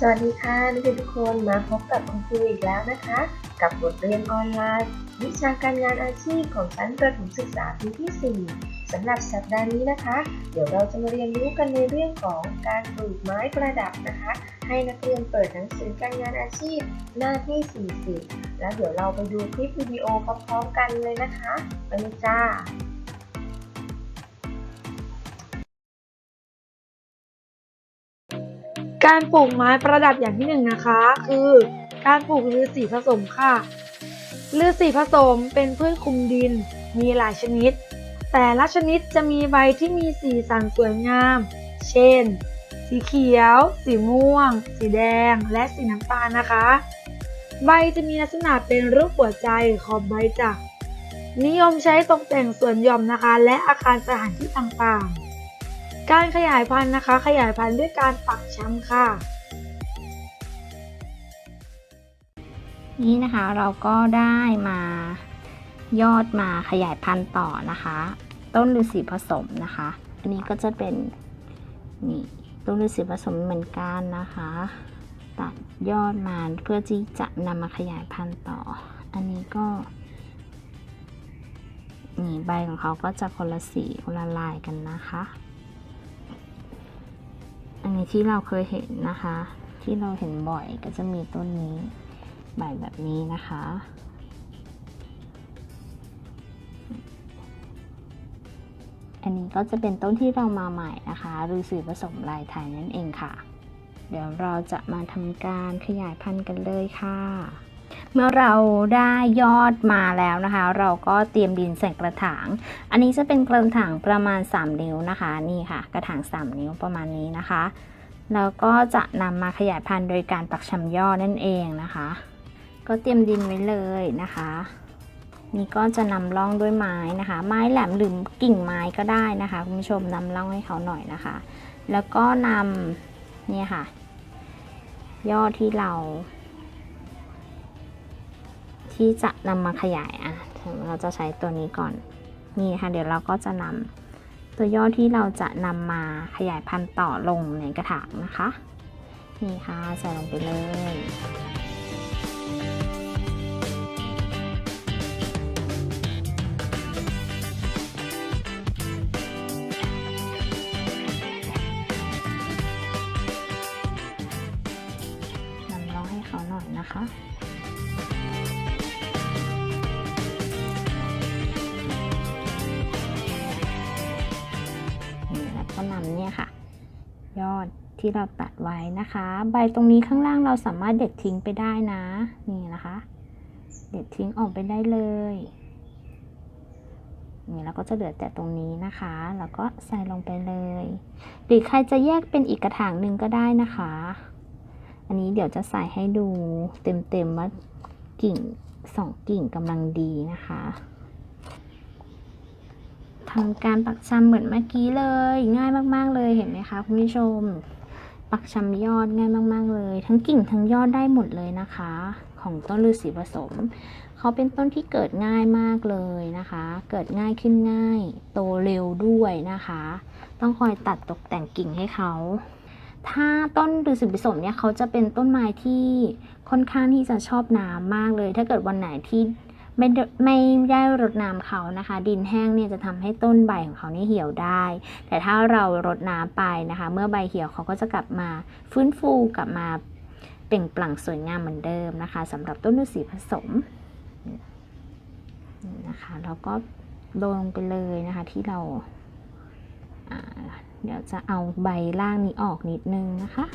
สวัสดีค่ะนักเรียนทุกคนมาพบกับคุณครูอีกแล้วนะคะ กับบทเรียนออนไลน์ วิชาการงานอาชีพของชั้นประถมศึกษาปีที่ 4สำหรับสัปดาห์นี้นะคะ เดี๋ยวเราจะมาเรียนรู้กันในเรื่องของการปลูกไม้ประดับนะคะ ให้นักเรียนเปิดหนังสือการงานอาชีพหน้าที่ 40 แล้วเดี๋ยวเราไปดูคลิปวิดีโอพร้อมๆกันเลยนะคะไปเลยจ้า การปลูกไม้ประดับอย่างที่หนึ่งนะคะ คือ การปลูกลือสีผสมค่ะลือสีผสมเป็นพืชคุมดินมีหลายชนิด แต่ละชนิดจะมีใบที่มีสีสันสวยงาม เช่น สีเขียว สีม่วง สีแดง และสีน้ำตาลนะคะ ใบจะมีลักษณะเป็นรูปหัวใจขอบใบจักนิยมใช้ตกแต่งสวนหย่อมนะคะ และอาคารสถานที่ต่างๆ การขยายพันธุ์นะคะ ขยายพันธุ์ด้วยการปักช้ำค่ะ นี่นะคะเราก็ได้มายอดมาขยายพันธุ์ต่อนะคะ ต้นฤาษีผสมนะคะ อันนี้ก็จะเป็นนี่ต้นฤาษีผสมเหมือนกันนะคะ ตัดยอดมาเพื่อที่จะนำมาขยายพันธุ์ต่อ อันนี้ก็นี่ใบของเขาก็จะคนละสีคนละลายกันนะคะ อันนี้ที่เราเคยเห็นนะคะ ที่เราเห็นบ่อยก็จะมีต้นนี้ใบแบบนี้นะคะ อันนี้ก็จะเป็นต้นที่เรามาใหม่นะคะฤาษีผสมลายไทยนั่นเองค่ะ เดี๋ยวเราจะมาทำการขยายพันธุ์กันเลยค่ะ เมื่อเราได้ยอดมาแล้วนะคะ เราก็เตรียมดินใส่กระถาง อันนี้จะเป็นกระถางประมาณ 3 นิ้วนะคะ นี่ค่ะ กระถาง 3 นิ้วประมาณนี้นะคะ แล้วก็จะนำมาขยายพันธุ์โดยการปักชำยอดนั่นเองนะคะ ก็เตรียมดินไว้เลยนะคะนี่ก็จะนำร่องด้วยไม้นะคะ ไม้แหลมหรือกิ่งไม้ก็ได้นะคะคุณผู้ชมนำร่องให้เขาหน่อยนะคะ แล้วก็นำเนี่ยค่ะ ยอดที่เรา ที่จะนำมาขยายอะเราจะใช้ตัวนี้ก่อนนี่ค่ะเดี๋ยวเราก็จะนำตัวยอดที่เราจะนำมาขยายพันธุ์ต่อลงในกระถางนะคะ นี่ค่ะใส่ลงไปเลย ก็นำเนี่ยค่ะ ยอดที่เราตัดไว้นะคะ ใบตรงนี้ข้างล่างเราสามารถเด็ดทิ้งไปได้นะ นี่นะคะ เด็ดทิ้งออกไปได้เลยนี่แล้วก็จะเหลือแต่ตรงนี้นะคะ แล้วก็ใส่ลงไปเลย หรือใครจะแยกเป็นอีกกระถางหนึ่งก็ได้นะคะ อันนี้เดี๋ยวจะใส่ให้ดูเต็มๆว่ากิ่งสองกิ่งกำลังดีนะคะ ทำการปักชำเหมือนเมื่อกี้เลย ง่ายมาก ๆ เลยเห็นไหมคะคุณผู้ชม ปักชำยอดง่ายมาก ๆ เลย ทั้งกิ่งทั้งยอดได้หมดเลยนะคะ ของต้นฤาษีผสม เขาเป็นต้นที่เกิดง่ายมากเลยนะคะ เกิดง่ายขึ้นง่าย โตเร็วด้วยนะคะ ต้องคอยตัดตกแต่งกิ่งให้เขาถ้าต้นฤาษีผสมเนี่ยเขาจะเป็นต้นไม้ที่ค่อนข้างที่จะชอบน้ำมากเลย ถ้าเกิดวันไหนที่ ไม่ได้ไม่ได้รดน้ำเขานะคะ ดินแห้งเนี่ยจะทำให้ต้นใบของเขาเนี่ยเหี่ยวได้ แต่ถ้าเรารดน้ำไปนะคะ เมื่อใบเหี่ยวเขาก็จะกลับมาฟื้นฟูกลับมาเปล่งปลั่งสวยงามเหมือนเดิมนะคะสำหรับต้นฤาษีผสมนะคะแล้วก็โรยลงไปเลยนะคะที่เราเดี๋ยวจะเอาใบล่างนี้ออกนิดนึงนะคะ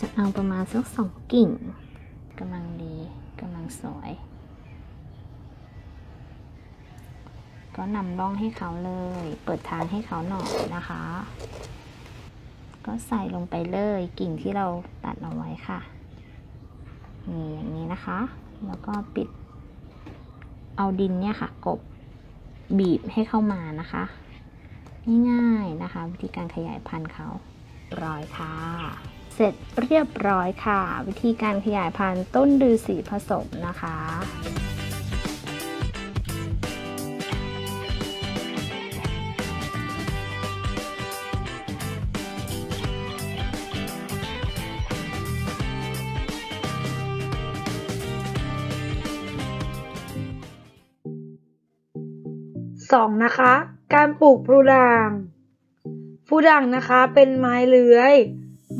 จะเอาประมาณสักสองกิ่งกำลังดีกำลังสวย ก็นำร่องให้เขาเลย เปิดทางให้เขาหน่อยนะคะ ก็ใส่ลงไปเลยกิ่งที่เราตัดเอาไว้ค่ะนี่อย่างนี้นะคะ แล้วก็ปิด เอาดินเนี่ยค่ะ กบบีบให้เข้ามานะคะ ง่ายๆนะคะ วิธีการขยายพันธุ์เขาร้อยค่ะ สเสร็จเรียบร้อยค่ะ วิธีการขยายพันธุ์ต้นดือสีผสมนะคะสองนะคะ การปลูกพลูด่างพลูด่างนะคะเป็นไม้เลื้อย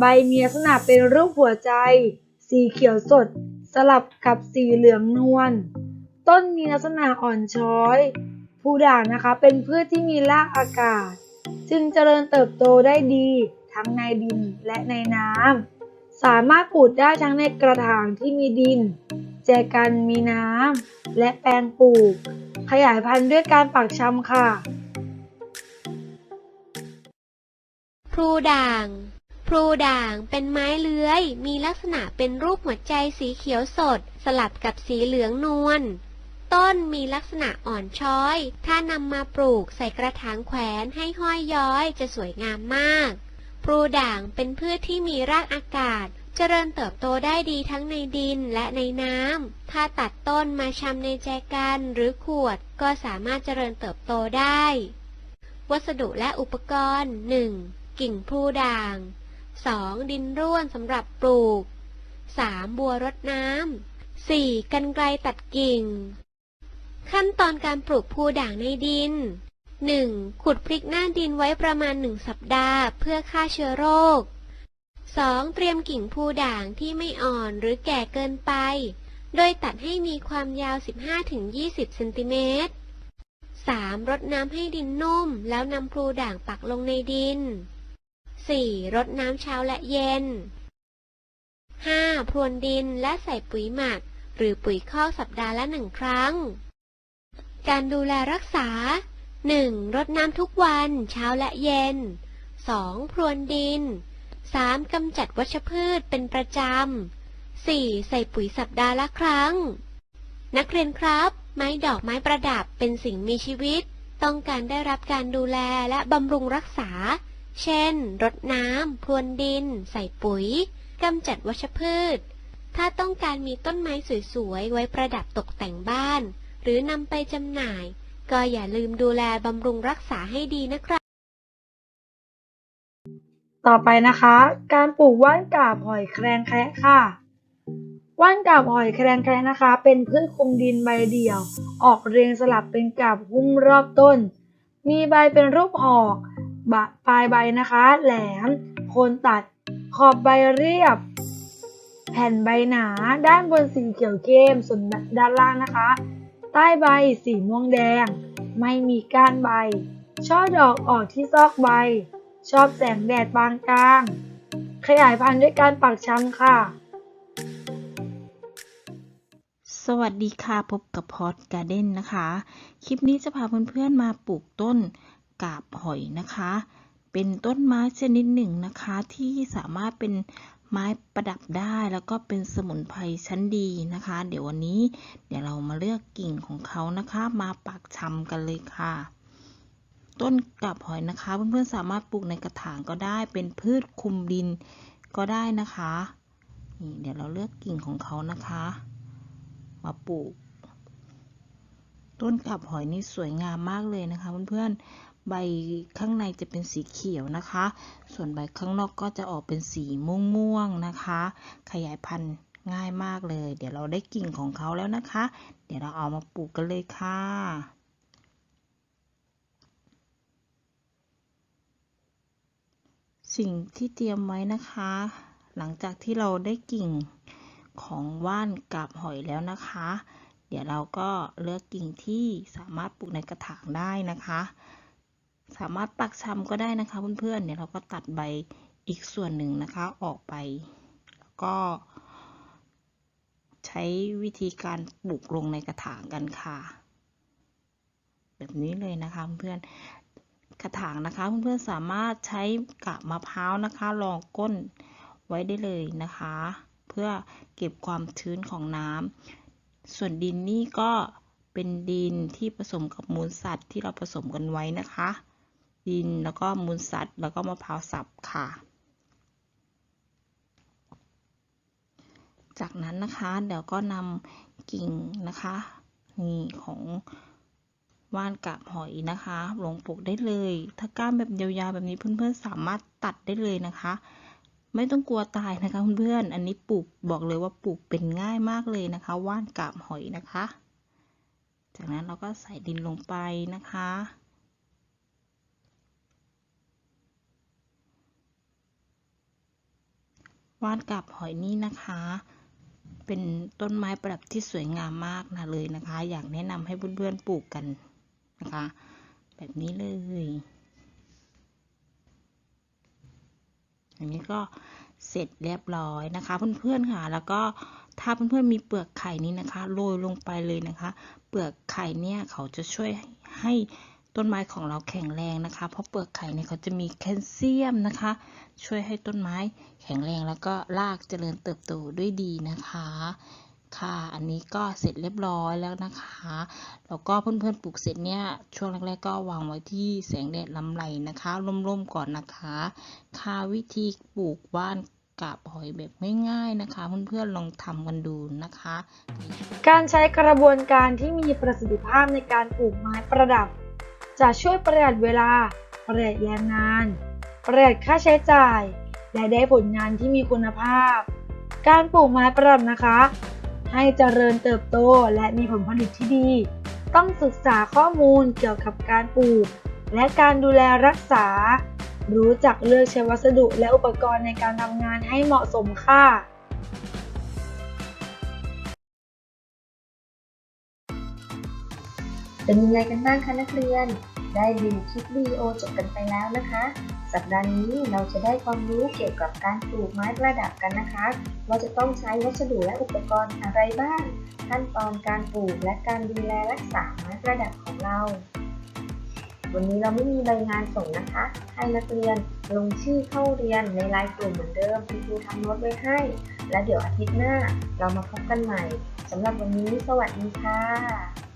ใบมีลักษณะเป็นรูปหัวใจ สีเขียวสด สลับกับสีเหลืองนวล ต้นมีลักษณะอ่อนช้อยพลูด่างนะคะเป็นพืชที่มีรากอากาศ จึงเจริญเติบโตได้ดีทั้งในดินและในน้ำ สามารถปลูกได้ทั้งในกระถางที่มีดิน แจกันมีน้ำ และแปลงปลูก ขยายพันธุ์ด้วยการปักชำค่ะ พลูด่าง พลูด่างเป็นไม้เลื้อย มีลักษณะเป็นรูปหัวใจสีเขียวสด สลับกับสีเหลืองนวล ต้นมีลักษณะอ่อนช้อย ถ้านำมาปลูกใส่กระถางแขวนให้ห้อยย้อยจะสวยงามมาก พลูด่างเป็นพืชที่มีรากอากาศ เจริญเติบโตได้ดีทั้งในดินและในน้ำ ถ้าตัดต้นมาชำในแจกันหรือขวด ก็สามารถเจริญเติบโตได้ วัสดุและอุปกรณ์ 1. กิ่งพลูด่าง 2. ดินร่วนสำหรับปลูก 3. บัวรดน้ำ 4. กันไกลตัดกิ่ง ขั้นตอนการปลูกพูด่างในดิน 1. ขุดพลิกหน้าดินไว้ประมาณ 1 สัปดาห์ เพื่อฆ่าเชื้อโรค 2. เตรียมกิ่งพูด่างที่ไม่อ่อนหรือแก่เกินไป โดยตัดให้มีความยาว 15-20 เซนติเมตร 3. รดน้ำให้ดินนุ่ม แล้วนำพลูด่างปักลงในดิน 4. รดน้ำเช้าและเย็น 5. พรวนดินและใส่ปุ๋ยหมัก หรือปุ๋ยคอกสัปดาห์ละหนึ่งครั้ง การดูแลรักษา 1. รดน้ำทุกวันเช้าและเย็น 2. พรวนดิน 3. กำจัดวัชพืชเป็นประจำ 4. ใส่ปุ๋ยสัปดาห์ละครั้ง นักเรียนครับ ไม้ดอกไม้ประดับเป็นสิ่งมีชีวิต ต้องการได้รับการดูแลและบำรุงรักษา เช่น รดน้ำพรวนดิน ใส่ปุ๋ยกำจัดวัชพืช ถ้าต้องการมีต้นไม้สวยๆ ไว้ประดับตกแต่งบ้าน หรือนำไปจำหน่าย ก็อย่าลืมดูแลบำรุงรักษาให้ดีนะครับ ต่อไปนะคะ การปลูกว่านกาบหอยแครงแคะค่ะ ว่านกาบหอยแครงแคะนะคะ เป็นพืชคลุมดินใบเดี่ยว ออกเรียงสลับเป็นกาบหุ้มรอบต้น มีใบเป็นรูปหอก ปลายใบนะคะ แหลมโคนตัด ขอบใบเรียบ แผ่นใบหนา ด้านบนสีเขียวเข้มส่วนด้านล่างนะคะ ใต้ใบสีม่วงแดง ไม่มีก้านใบ ช่อดอกออกที่ซอกใบ ชอบแสงแดดปานกลาง ขยายพันธุ์ด้วยการปักชำค่ะสวัสดีค่ะ พบกับพอดการ์เด้นนะคะ คลิปนี้จะพาเพื่อนๆมาปลูกต้น กาบหอยนะคะ เป็นต้นไม้ชนิดหนึ่งนะคะ ที่สามารถเป็นไม้ประดับได้แล้วก็เป็นสมุนไพรชั้นดีนะคะ เดี๋ยววันนี้เดี๋ยวเรามาเลือกกิ่งของเขานะคะ มาปักชำกันเลยค่ะ ต้นกาบหอยนะคะเพื่อนๆสามารถปลูกในกระถางก็ได้เป็นพืชคลุมดินก็ได้นะคะนี่เดี๋ยวเราเลือกกิ่งของเขานะคะ มาปลูก ต้นกาบหอยนี่สวยงามมากเลยนะคะเพื่อนๆ ใบข้างในจะเป็นสีเขียวนะคะ ส่วนใบข้างนอกก็จะออกเป็นสีม่วงๆนะคะ ขยายพันธุ์ง่ายมากเลย เดี๋ยวเราได้กิ่งของเขาแล้วนะคะ เดี๋ยวเราเอามาปลูกกันเลยค่ะสิ่งที่เตรียมไว้นะคะ หลังจากที่เราได้กิ่งของว่านกาบหอยแล้วนะคะ เดี๋ยวเราก็เลือกกิ่งที่สามารถปลูกในกระถางได้นะคะ สามารถปักชำก็ได้นะคะเพื่อนๆเดี๋ยวเราก็ตัดใบอีกส่วนหนึ่งนะคะออกไป แล้วก็ ใช้วิธีการปลูกลงในกระถางกันค่ะ แบบนี้เลยนะคะเพื่อนๆกระถางนะคะเพื่อนๆสามารถใช้กะมะพร้าวนะคะรองก้นไว้ได้เลยนะคะ เพื่อเก็บความชื้นของน้ำส่วนดินนี่ก็เป็นดินที่ผสมกับมูลสัตว์ที่เราผสมกันไว้นะคะ ดิน แล้วก็มูลสัตว์ แล้วก็มะพร้าวสับค่ะ จากนั้นนะคะเดี๋ยวก็นำกิ่งนะคะนี่ของว่านกาบหอยนะคะ ลงปลูกได้เลย ถ้าก้านแบบยาวๆแบบนี้เพื่อนๆสามารถตัดได้เลยนะคะ ไม่ต้องกลัวตายนะคะเพื่อนๆอันนี้ปลูกบอกเลยว่าปลูกเป็นง่ายมากเลยนะคะ ว่านกาบหอยนะคะ จากนั้นเราก็ใส่ดินลงไปนะคะ วานกาบหอยนี่นะคะ เป็นต้นไม้ประดับที่สวยงามมากนะเลยนะคะ อยากแนะนำให้เพื่อนๆปลูกกันนะคะ แบบนี้เลยอันนี้ก็เสร็จเรียบร้อยนะคะ เพื่อนๆค่ะ แล้วก็ถ้าเพื่อนๆมีเปลือกไข่นี้นะคะโรยลงไปเลยนะคะ เปลือกไข่เนี่ยเขาจะช่วยให้ ต้นไม้ของเราแข็งแรงนะคะ เพราะเปลือกไข่เนี่ยเขาจะมีแคลเซียมนะคะ ช่วยให้ต้นไม้แข็งแรงแล้วก็รากเจริญเติบโตด้วยดีนะคะ ค่ะ อันนี้ก็เสร็จเรียบร้อยแล้วนะคะ แล้วก็เพื่อนๆปลูกเสร็จเนี่ยช่วงแรกๆก็วางไว้ที่แสงแดดลำไรนะคะร่มๆก่อนนะคะค่ะวิธีปลูกว่านกาบหอยแบบง่ายๆนะคะ เพื่อนๆลองทำกันดูนะคะ การใช้กระบวนการที่มีประสิทธิภาพในการปลูกไม้ประดับ จะช่วยประหยัดเวลา ประหยัดแรงงาน ประหยัดค่าใช้จ่าย และได้ผลงานที่มีคุณภาพ การปลูกไม้ประดับนะคะ ให้เจริญเติบโตและมีผลผลิตที่ดี ต้องศึกษาข้อมูลเกี่ยวกับการปลูก และการดูแลรักษา รู้จักเลือกใช้วัสดุและอุปกรณ์ในการทำงานให้เหมาะสมค่ะ เป็นยังไงกันบ้างคะนักเรียน ได้ดูคลิปวิดีโอจบกันไปแล้วนะคะ สัปดาห์นี้เราจะได้ความรู้เกี่ยวกับการปลูกไม้ประดับกันนะคะ ว่าจะต้องใช้วัสดุและอุปกรณ์อะไรบ้าง ขั้นตอนการปลูกและการดูแลรักษาไม้ประดับของเรา วันนี้เราไม่มีใบงานส่งนะคะ ให้นักเรียนลงชื่อเข้าเรียนในไลน์กลุ่มเหมือนเดิมคุณครูทำโน้ตไว้ให้ และเดี๋ยวอาทิตย์หน้าเรามาพบกันใหม่สำหรับวันนี้ สวัสดีค่ะ